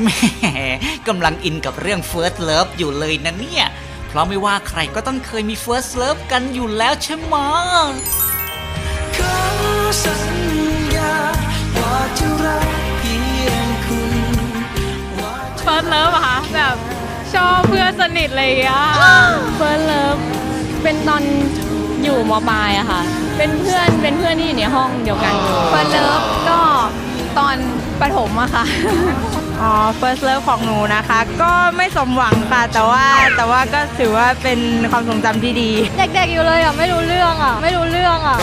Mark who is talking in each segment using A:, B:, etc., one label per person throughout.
A: แหมกำลังอินกับเรื่อง First Love อยู่เลยนะเนี่ย เพราะไม่ว่าใครก็ต้องเคยมี First Love กันอยู่แล้วใช่ไหมะ
B: ขอสัญญาว่าจะรักเพียงคุณว่า
C: เฟิร์สเลิฟอะคะแบบชอบเพื่อนสนิทอะไรอย่างเลยอะเฟิร์สเลิฟเป็นตอนอยู่มปลายอะค่ะ เป็นเพื่อนเป็นเพื่อนที่อยู่ในห้องเดียวกันเฟิร์สเลิฟก็ตอน ประถมอะค่ะ
D: อ๋อ first love ของหนูนะคะ ก็ไม่สมหวังค่ะ แต่ว่าแต่ว่าก็ถือว่าเป็นความทรงจำที่ดี
C: เด็กๆอยู่เลยอะไม่รู้เรื่องอะไม่รู้เรื่องอะ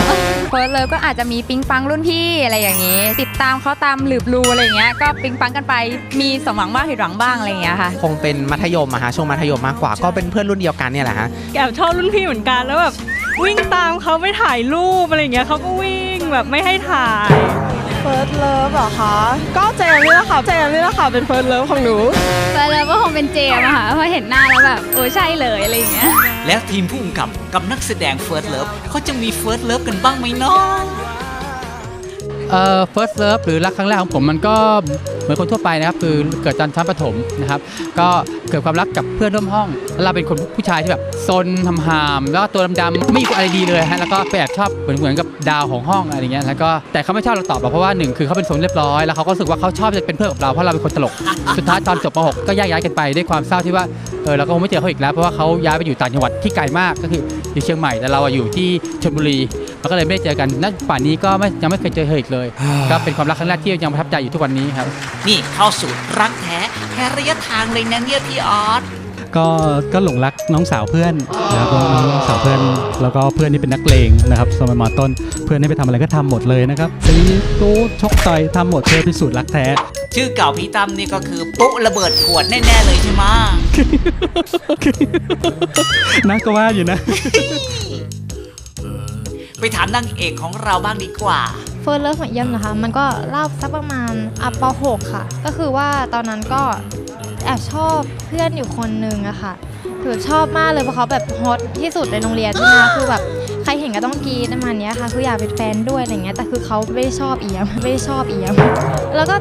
E: เฟิร์สเลยก็อาจจะมีปิงปังรุ่นพี่อะไรอย่างนี้ ติดตามเขาตามหลืบลูอะไรอย่างเงี้ยก็ปิงปังกันไปมีสมหวังบ้างผิดหวังบ้างอะไรอย่างเงี้ยค่ะ
F: คงเป็นมัธยมอะฮะช่วงมัธยมมากกว่าก็เป็นเพื่อนรุ่นเดียวกันเนี่ยแหละฮะ
D: แอบชอบรุ่นพี่เหมือนกันแล้วแบบวิ่งตามเขาไปถ่ายรูปอะไรอย่างเงี้ยเขาก็วิ่งแบบไม่ให้ถ่าย อคะ ก็เจมนี่แหละค่ะ เจมนี่แหละค่ะ เป็น first love ของหนู
E: เฟิร์สเลยก็คงเป็นเจมอะค่ะ เพราะเห็นหน้าแล้วแบบโอ้ใช่เลยอะไรอย่างเงี้ย
A: แล้วทีมผู้กำกับกับนักแสดง First Love เขาจะมี First Love กันบ้างไหมเนาะ
G: เอ่อ first love หรือรักครั้งแรกของผมมันก็ เหมือนคนทั่วไปนะครับคือเกิดตอนชั้นประถมนะครับก็เกิดความรักกับเพื่อนร่วมห้องแล้วเราเป็นคนผู้ชายที่แบบซนทำหามแล้วก็ตัวดำๆไม่มีอะไรดีเลยฮะแล้วก็ไปแอบชอบเหมือนเหมือนกับดาวของห้องอะไรเงี้ยแล้วก็แต่เขาไม่ชอบเราตอบเพราะว่าหนึ่งคือเขาเป็นคนเรียบร้อยแล้วเขาก็รู้สึกว่าเขาชอบจะเป็นเพื่อนกับเราเพราะเราเป็นคนตลกสุดท้ายตอนจบม .6 ก็แยกย้ายกันไปด้วยความเศร้าที่ว่าเออเราก็คงไม่เจอเขาอีกแล้วเพราะว่าเขาย้ายไปอยู่ต่างจังหวัดที่ไกลมากก็คืออยู่เชียงใหม่แต่เราอะอยู่ที่ชลบุรี มันก็เลยไม่ได้เจอกันณป่านนี้ก็ไม่ยังไม่เคยเจอเธออีกเลยก็เป็นความรักครั้งแรกที่ยังประทับใจอยู่ทุกวันนี้ครับ
A: นี่เข้าสู่รักแท้แค่ระยะทางเลยนะเนี่ยพี่ออส
H: ก็ก็หลงรักน้องสาวเพื่อนนะครับก็น้องสาวเพื่อนแล้วก็เพื่อนที่เป็นนักเลงนะครับสมัยมต้น เพื่อนให้ไปทำอะไรก็ทำหมดเลยนะครับตีตู้ชกต่อยทำหมดเพื่อพิสูจน์รักแท้
A: ชื่อเก่าพี่ตั้มนี่ก็คือปุ๊ระเบิดขวดแน่ๆเลยใช่ไหมะ
H: นะก็ว่าอยู่นะ
A: ไปถามนางเอกของเราบ้างดีกว่า
I: เฟิร์สเลิฟของเยี่ยมนะคะ มันก็เล่าสักประมาณอะป .6 ค่ะ ก็คือว่าตอนนั้นก็แอบชอบเพื่อนอยู่คนนึงอะค่ะคือชอบมากเลยเพราะเขาแบบฮอตที่สุดในโรงเรียนใช่ไหมคะคือแบบใครเห็นก็ต้องกรีดประมาณเนี้ยค่ะ คืออยากเป็นแฟนด้วยอะไรเงี้ยแต่คือเขาไม่ได้ชอบเอียมไม่ได้ชอบเอียม แล้วก็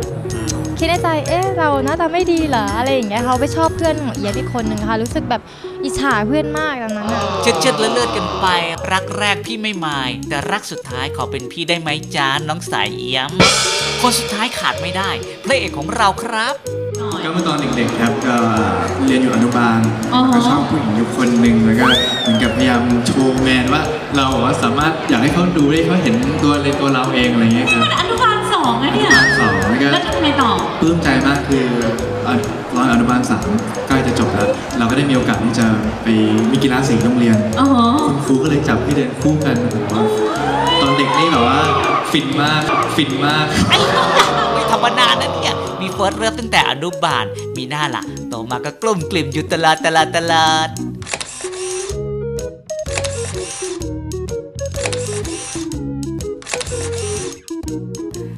I: คิดในใจเอ๊ะเราหน้าตาไม่ดีเหรออะไรอย่างเงี้ยเขาไปชอบเพื่อนของเอียมอีกคนนึงค่ะรู้สึกแบบอิจฉาเพื่อนมากตอนนั้นอะ
A: เชิดเชิดๆเลื่อนๆกันไป รักแรกพี่ไม่หมาย แต่รักสุดท้ายขอเป็นพี่ได้ไหมจ้าน้องสายเอี้ยม คนสุดท้ายขาดไม่ได้ พระเอกของเราครับ
J: ก็เมื่อตอนเด็กๆครับก็เรียนอยู่อนุบาลก็ชอบผู้หญิงอยู่คนหนึ่งแล้วก็เหมือนกับพยายามโชว์แมนว่า เราแบบว่าสามารถอยากให้เขาดูได้เขาเห็นตัวในตัวเราเองอะไรเงี้ยครับ
C: อนุบาล
J: ปลื้มใจมากคืออะตอนอนุบาลสามใกล้จะจบแล้ว เราก็ได้มีโอกาสที่จะไปมีกีฬาสีโรงเรียน
C: อ๋อ
J: คุณครูก็เลยจับให้เดินคู่กันผมว่าตอนเด็กนี่แบบว่าฟินมากฟินมาก
A: ไม่ธรรมดานะเนี่ยมีเฟิร์สเริ่มตั้งแต่อนุบาลมีหน้าล่ะโตมาก็กลุ่มกลิ่มอยู่ตลาดตลาดตลาด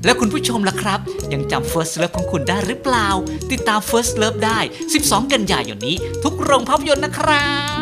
A: แล้วคุณผู้ชมล่ะครับ ยังจำ First Love ของคุณได้หรือเปล่า ติดตาม First Love ได้ 12 กันยายนนี้ ทุกโรงภาพยนตร์นะครับ